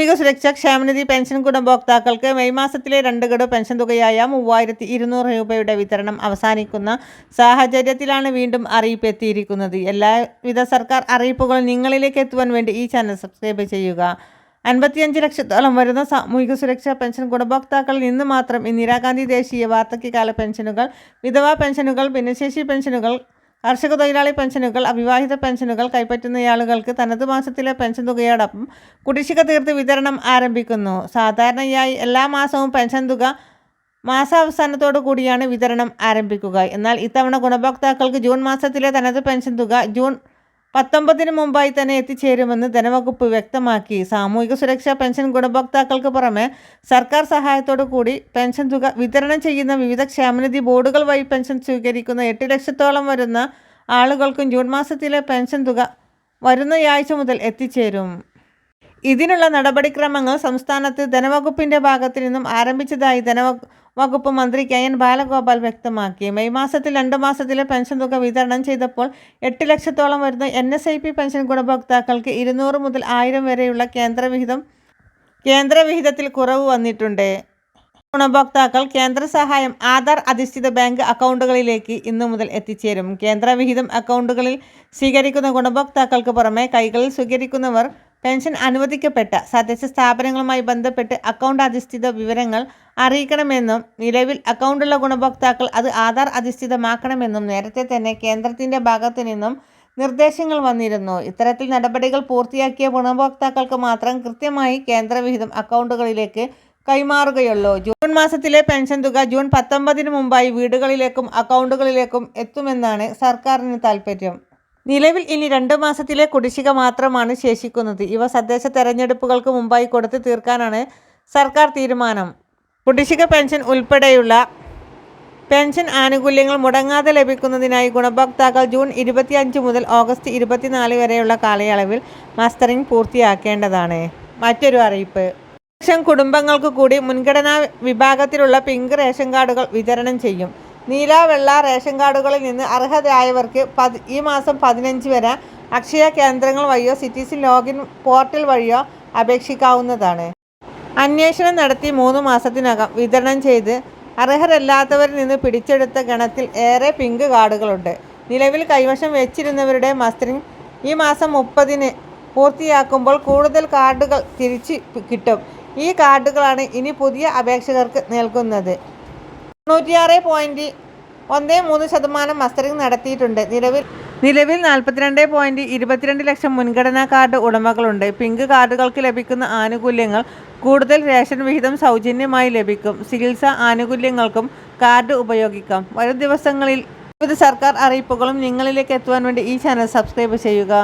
സാമൂഹിക സുരക്ഷാ ക്ഷേമനിധി പെൻഷൻ ഗുണഭോക്താക്കൾക്ക് മെയ് മാസത്തിലെ രണ്ട് ഗഡു പെൻഷൻ തുകയായ മൂവായിരത്തി ഇരുന്നൂറ് രൂപയുടെ വിതരണം അവസാനിക്കുന്ന സാഹചര്യത്തിലാണ് വീണ്ടും അറിയിപ്പ് എത്തിയിരിക്കുന്നത്. എല്ലാവിധ സർക്കാർ അറിയിപ്പുകൾ നിങ്ങളിലേക്ക് എത്തുവാൻ വേണ്ടി ഈ ചാനൽ സബ്സ്ക്രൈബ് ചെയ്യുക. അൻപത്തിയഞ്ച് ലക്ഷത്തോളം വരുന്ന സാമൂഹിക സുരക്ഷാ പെൻഷൻ ഗുണഭോക്താക്കളിൽ നിന്ന് മാത്രം ഇന്ദിരാഗാന്ധി ദേശീയ വാർദ്ധക്യകാല പെൻഷനുകൾ വിധവാ പെൻഷനുകൾ ഭിന്നശേഷി പെൻഷനുകൾ കർഷക തൊഴിലാളി പെൻഷനുകൾ അവിവാഹിത പെൻഷനുകൾ കൈപ്പറ്റുന്നയാളുകൾക്ക് തനത് മാസത്തിലെ പെൻഷൻ തുകയോടൊപ്പം കുടിശ്ശിക തീർത്ത് വിതരണം ആരംഭിക്കുന്നു. സാധാരണയായി എല്ലാ മാസവും പെൻഷൻ തുക മാസാവസാനത്തോടു കൂടിയാണ് വിതരണം ആരംഭിക്കുക. എന്നാൽ ഇത്തവണ ഗുണഭോക്താക്കൾക്ക് ജൂൺ മാസത്തിലെ തനത് പെൻഷൻ തുക ജൂൺ പത്തൊമ്പതിന് മുമ്പായി തന്നെ എത്തിച്ചേരുമെന്ന് ധനവകുപ്പ് വ്യക്തമാക്കി. സാമൂഹിക സുരക്ഷാ പെൻഷൻ ഗുണഭോക്താക്കൾക്ക് പുറമെ സർക്കാർ സഹായത്തോടു കൂടി പെൻഷൻ തുക വിതരണം ചെയ്യുന്ന വിവിധ ക്ഷേമനിധി ബോർഡുകൾ വഴി പെൻഷൻ സ്വീകരിക്കുന്ന എട്ട് ലക്ഷത്തോളം വരുന്ന ആളുകൾക്കും ജൂൺ മാസത്തിലെ പെൻഷൻ തുക വരുന്നയാഴ്ച മുതൽ എത്തിച്ചേരും. ഇതിനുള്ള നടപടിക്രമങ്ങൾ സംസ്ഥാനത്ത് ധനവകുപ്പിന്റെ ഭാഗത്തു നിന്നും ആരംഭിച്ചതായി ധനവകു വകുപ്പ് മന്ത്രി കെ എൻ ബാലഗോപാൽ വ്യക്തമാക്കി. മെയ് മാസത്തിൽ രണ്ട് മാസത്തിലെ പെൻഷൻ തുക വിതരണം ചെയ്തപ്പോൾ എട്ട് ലക്ഷത്തോളം വരുന്ന N S I P pension ഗുണഭോക്താക്കൾക്ക് ഇരുന്നൂറ് മുതൽ ആയിരം വരെയുള്ള കേന്ദ്രവിഹിതം കേന്ദ്രവിഹിതത്തിൽ കുറവ് വന്നിട്ടുണ്ട്. ഗുണഭോക്താക്കൾ കേന്ദ്ര സഹായം ആധാർ അധിഷ്ഠിത ബാങ്ക് അക്കൗണ്ടുകളിലേക്ക് ഇന്നു മുതൽ എത്തിച്ചേരും. കേന്ദ്രവിഹിതം അക്കൗണ്ടുകളിൽ സ്വീകരിക്കുന്ന ഗുണഭോക്താക്കൾക്ക് പുറമെ കൈകളിൽ സ്വീകരിക്കുന്നവർ പെൻഷൻ അനുവദിക്കപ്പെട്ട തദ്ദേശ സ്ഥാപനങ്ങളുമായി ബന്ധപ്പെട്ട് അക്കൗണ്ട് അധിഷ്ഠിത വിവരങ്ങൾ അറിയിക്കണമെന്നും നിലവിൽ അക്കൗണ്ടുള്ള ഗുണഭോക്താക്കൾ അത് ആധാർ അധിഷ്ഠിതമാക്കണമെന്നും നേരത്തെ തന്നെ കേന്ദ്രത്തിന്റെ ഭാഗത്തു നിന്നും നിർദ്ദേശങ്ങൾ വന്നിരുന്നു. ഇത്തരത്തിൽ നടപടികൾ പൂർത്തിയാക്കിയ ഗുണഭോക്താക്കൾക്ക് മാത്രം കൃത്യമായി കേന്ദ്രവിഹിതം അക്കൗണ്ടുകളിലേക്ക് കൈമാറുകയുള്ളൂ. ജൂൺ മാസത്തിലെ പെൻഷൻ തുക ജൂൺ പത്തൊമ്പതിന് മുമ്പായി വീടുകളിലേക്കും അക്കൗണ്ടുകളിലേക്കും എത്തുമെന്നാണ് സർക്കാരിന് താൽപ്പര്യം. നിലവിൽ ഇനി രണ്ട് മാസത്തിലെ കുടിശ്ശിക മാത്രമാണ് ശേഷിക്കുന്നത്. ഇവ തദ്ദേശ തെരഞ്ഞെടുപ്പുകൾക്ക് മുമ്പായി കൊടുത്തു തീർക്കാനാണ് സർക്കാർ തീരുമാനം. കുടിശ്ശിക പെൻഷൻ ഉൾപ്പെടെയുള്ള പെൻഷൻ ആനുകൂല്യങ്ങൾ മുടങ്ങാതെ ലഭിക്കുന്നതിനായി ഗുണഭോക്താക്കൾ ജൂൺ ഇരുപത്തിയഞ്ച് മുതൽ ഓഗസ്റ്റ് ഇരുപത്തിനാല് വരെയുള്ള കാലയളവിൽ മസ്റ്ററിംഗ് പൂർത്തിയാക്കേണ്ടതാണ്. മറ്റൊരു അറിയിപ്പ്. ലക്ഷം കുടുംബങ്ങൾക്ക് കൂടി മുൻഗണനാ വിഭാഗത്തിലുള്ള പിങ്ക് റേഷൻ കാർഡുകൾ വിതരണം ചെയ്യും. നീല വെള്ള റേഷൻ കാർഡുകളിൽ നിന്ന് അർഹതയായവർക്ക് പതി ഈ മാസം പതിനഞ്ച് വരെ അക്ഷയ കേന്ദ്രങ്ങൾ വഴിയോ സിറ്റിസൺ ലോഗിൻ പോർട്ടൽ വഴിയോ അപേക്ഷിക്കാവുന്നതാണ്. അന്വേഷണം നടത്തി മൂന്ന് മാസത്തിനകം വിതരണം ചെയ്ത് അർഹരല്ലാത്തവരിൽ നിന്ന് പിടിച്ചെടുത്ത ഗണത്തിൽ ഏറെ പിങ്ക് കാർഡുകളുണ്ട്. നിലവിൽ കൈവശം വെച്ചിരുന്നവരുടെ മസ്റ്ററിംഗ് ഈ മാസം മുപ്പതിന് പൂർത്തിയാക്കുമ്പോൾ കൂടുതൽ കാർഡുകൾ തിരിച്ച് കിട്ടും. ഈ കാർഡുകളാണ് ഇനി പുതിയ അപേക്ഷകർക്ക് നൽകുന്നത്. തൊണ്ണൂറ്റിയാറ് പോയിന്റ് ഒന്ന് മൂന്ന് ശതമാനം മസ്റ്ററിംഗ് നടത്തിയിട്ടുണ്ട്. നിലവിൽ നിലവിൽ നാൽപ്പത്തിരണ്ട് പോയിന്റ് ഇരുപത്തിരണ്ട് ലക്ഷം മുൻഗണനാ കാർഡ് ഉടമകളുണ്ട്. പിങ്ക് കാർഡുകൾക്ക് ലഭിക്കുന്ന ആനുകൂല്യങ്ങൾ കൂടുതൽ റേഷൻ വിഹിതം സൗജന്യമായി ലഭിക്കും. ചികിത്സ ആനുകൂല്യങ്ങൾക്കും കാർഡ് ഉപയോഗിക്കാം. വരും ദിവസങ്ങളിൽ വിവിധ സർക്കാർ അറിയിപ്പുകളും നിങ്ങളിലേക്ക് എത്തുവാൻ വേണ്ടി ഈ ചാനൽ സബ്സ്ക്രൈബ് ചെയ്യുക.